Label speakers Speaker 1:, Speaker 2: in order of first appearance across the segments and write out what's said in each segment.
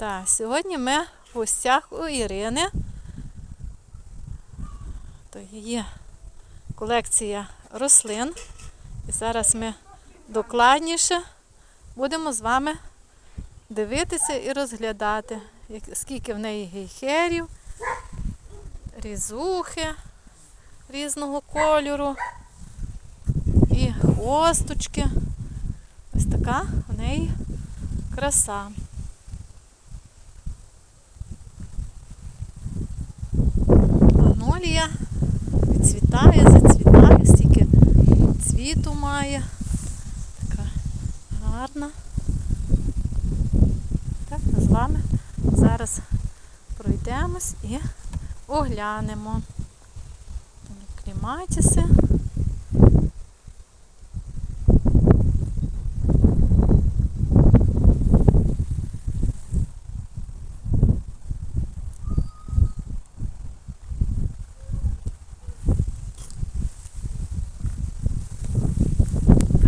Speaker 1: Так, сьогодні ми в гостях у Ірини. То її колекція рослин. І зараз ми докладніше будемо з вами дивитися і розглядати, скільки в неї гейхерів, різухи різного кольору і хосточки. Ось така в неї краса. Магнолія цвітає, зацвітає, стільки цвіту має. Така гарна. Так, ми з вами зараз пройдемось і оглянемо. Кліматіси.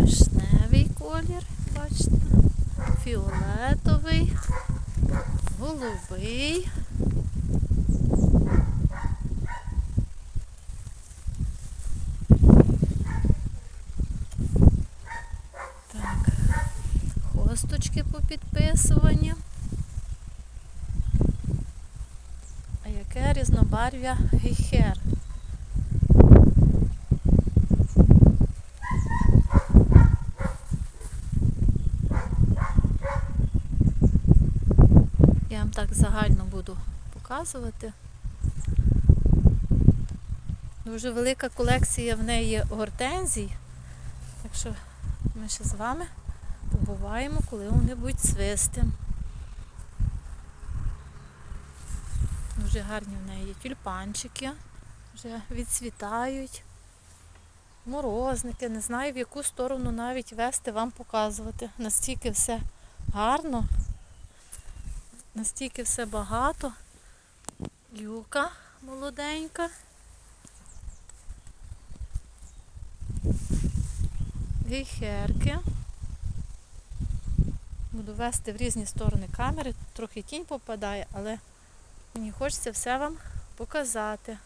Speaker 1: Вишневий колір, бачите, фіолетовий, голубий. Так, хосточки попідписувані. А яке різнобарв'я гейхер? Я вам так загально буду показувати. Дуже велика колекція в неї гортензій. Так що ми ще з вами побуваємо, коли вони будуть цвисти. Дуже гарні в неї тюльпанчики, вже відцвітають. Морозники, не знаю в яку сторону навіть вести вам показувати. Настільки все гарно, настільки все багато. Юка молоденька. Гейхерки. Буду вести в різні сторони камери, трохи тінь попадає, але мені хочеться все вам показати.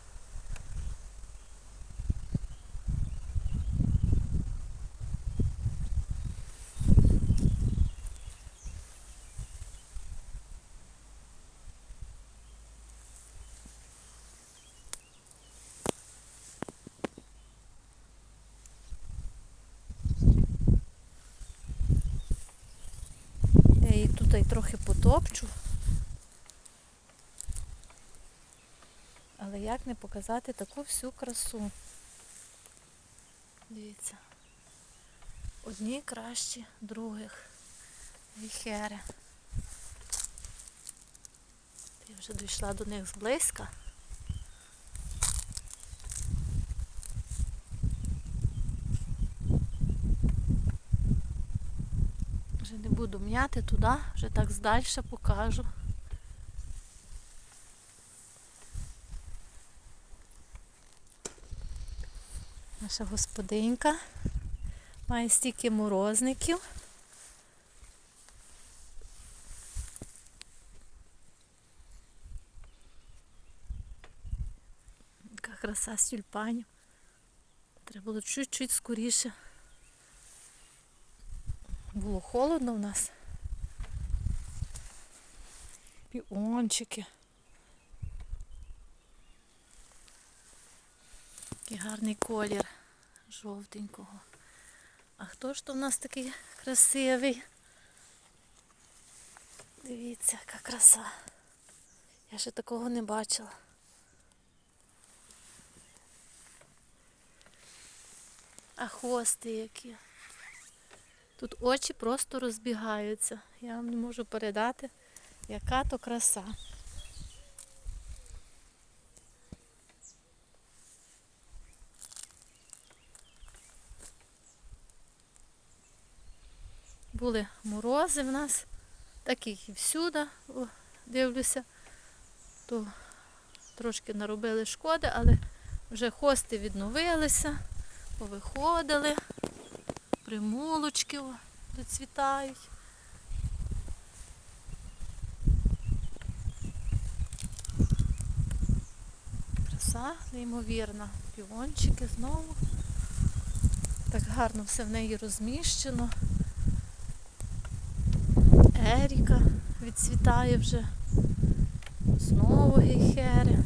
Speaker 1: Я її тут і трохи потопчу. Але як не показати таку всю красу? Дивіться. Одні кращі других. Віхери. Я вже дійшла до них зблизька. Вже не буду м'яти туди, вже так здальше покажу. Наша господинька має стільки морозників. Яка краса з тюльпанів. Треба було чуть-чуть скоріше. Було холодно в нас. Піончики. Який гарний колір жовтенького. А хто ж то в нас такий красивий? Дивіться, яка краса. Я ще такого не бачила. А хвости які. Тут очі просто розбігаються. Я вам не можу передати, яка то краса. Були морози в нас, так їх і всюди о, дивлюся, то трошки наробили шкоди, але вже хости відновилися, повиходили, примулочки доцвітають. Краса, неймовірна, півончики знову. Так гарно все в неї розміщено. Еріка відцвітає вже. Знову гейхери.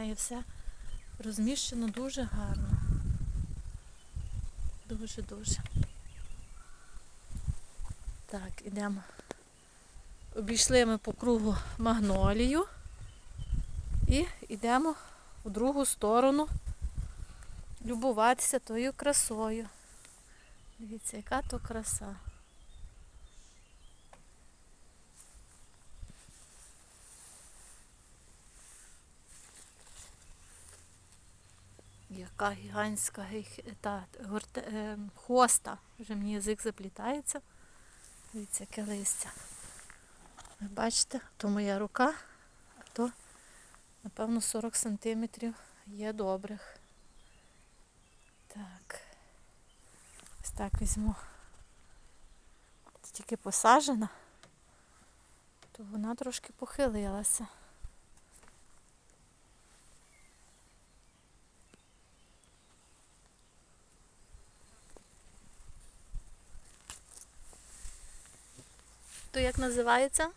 Speaker 1: Неї все розміщено дуже гарно. Дуже-дуже. Так, ідемо. Обійшли ми по кругу магнолію і йдемо у другу сторону любуватися тою красою. Дивіться, яка то краса. Яка гігантська та, горте, е, хоста. Вже мені язик заплітається. Дивіться, яке листя. Ви бачите, то моя рука, а то, напевно, 40 сантиметрів є добрих. Так. Ось так візьму. Тільки посаджена, то вона трошки похилилася. То як називається?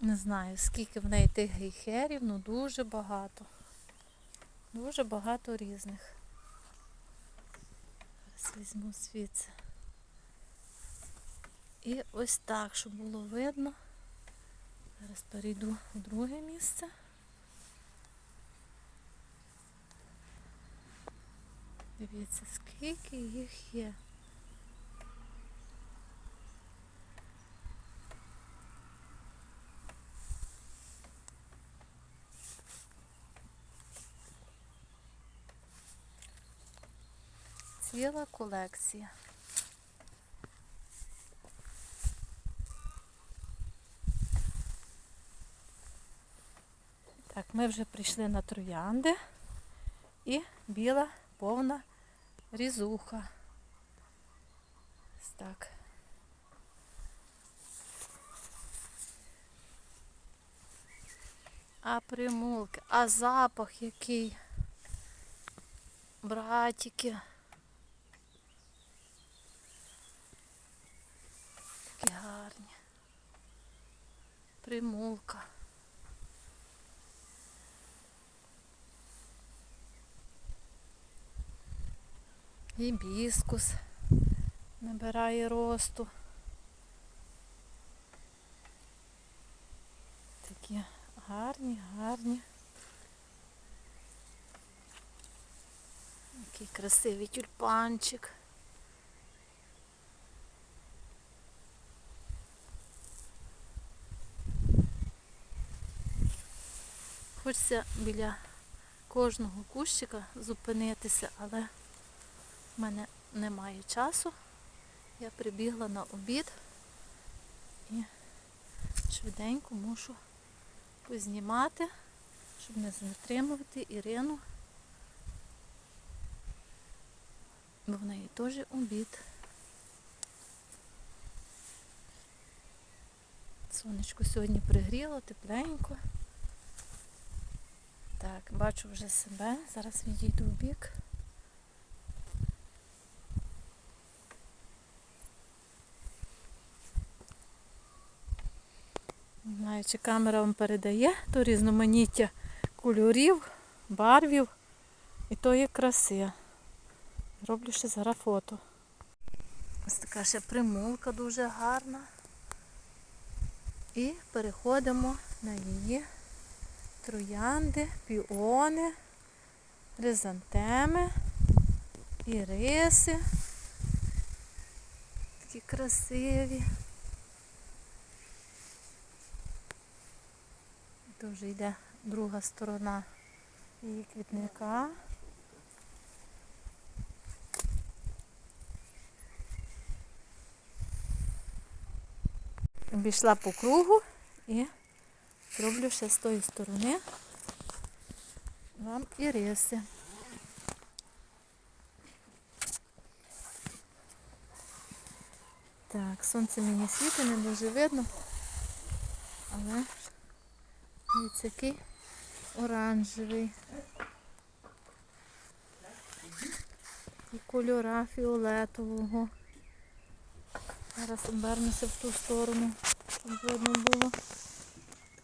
Speaker 1: Не знаю, скільки в неї тих гейхерів, ну дуже багато. Дуже багато різних. Візьму звідси. І ось так, щоб було видно. Зараз перейду в друге місце. Дивіться, скільки їх є. Ціла колекція. Так, ми вже прийшли на троянди і біла повна різуха. Так. А примулки, а запах який. Братики. Такі гарні. Примулка. Гібіскус набирає росту. Такі гарні, гарні. Який красивий тюльпанчик. Хочеться біля кожного кущика зупинитися, але в мене немає часу. Я прибігла на обід і швиденько мушу познімати, щоб не затримувати Ірину. Бо в неї теж обід. Сонечко сьогодні пригріло, тепленько. Так, бачу вже себе. Зараз відійду в бік. Не знаю, чи камера вам передає то різноманіття кольорів, барвів і тої краси. Роблю ще зараз фото. Ось така ще примулка дуже гарна. І переходимо на її троянди, піони, ризантеми, іриси. Такі красиві. Дуже йде друга сторона її квітника. Обійшла по кругу і зроблю ще з тої сторони вам і риси. Так, сонце мені світить, не дуже видно, але ось який оранжевий. І кольора фіолетового. Зараз обернуся в ту сторону, щоб видно було.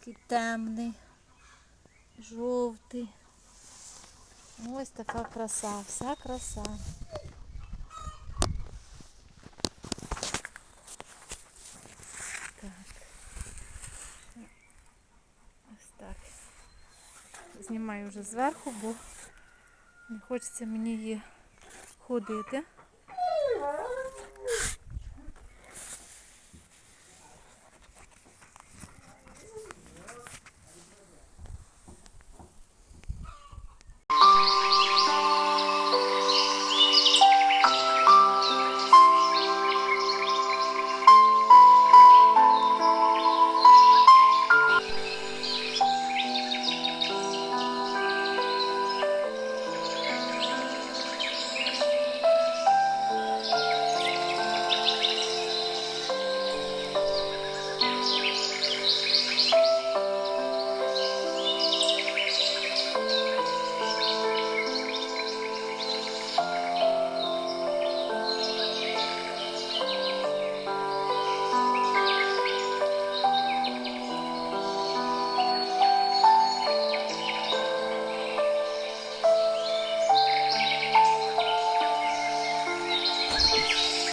Speaker 1: Такий темний, жовтий. Ось така краса, вся краса. Так. Ось так. Знімаю вже зверху, бо не хочеться мені її ходити.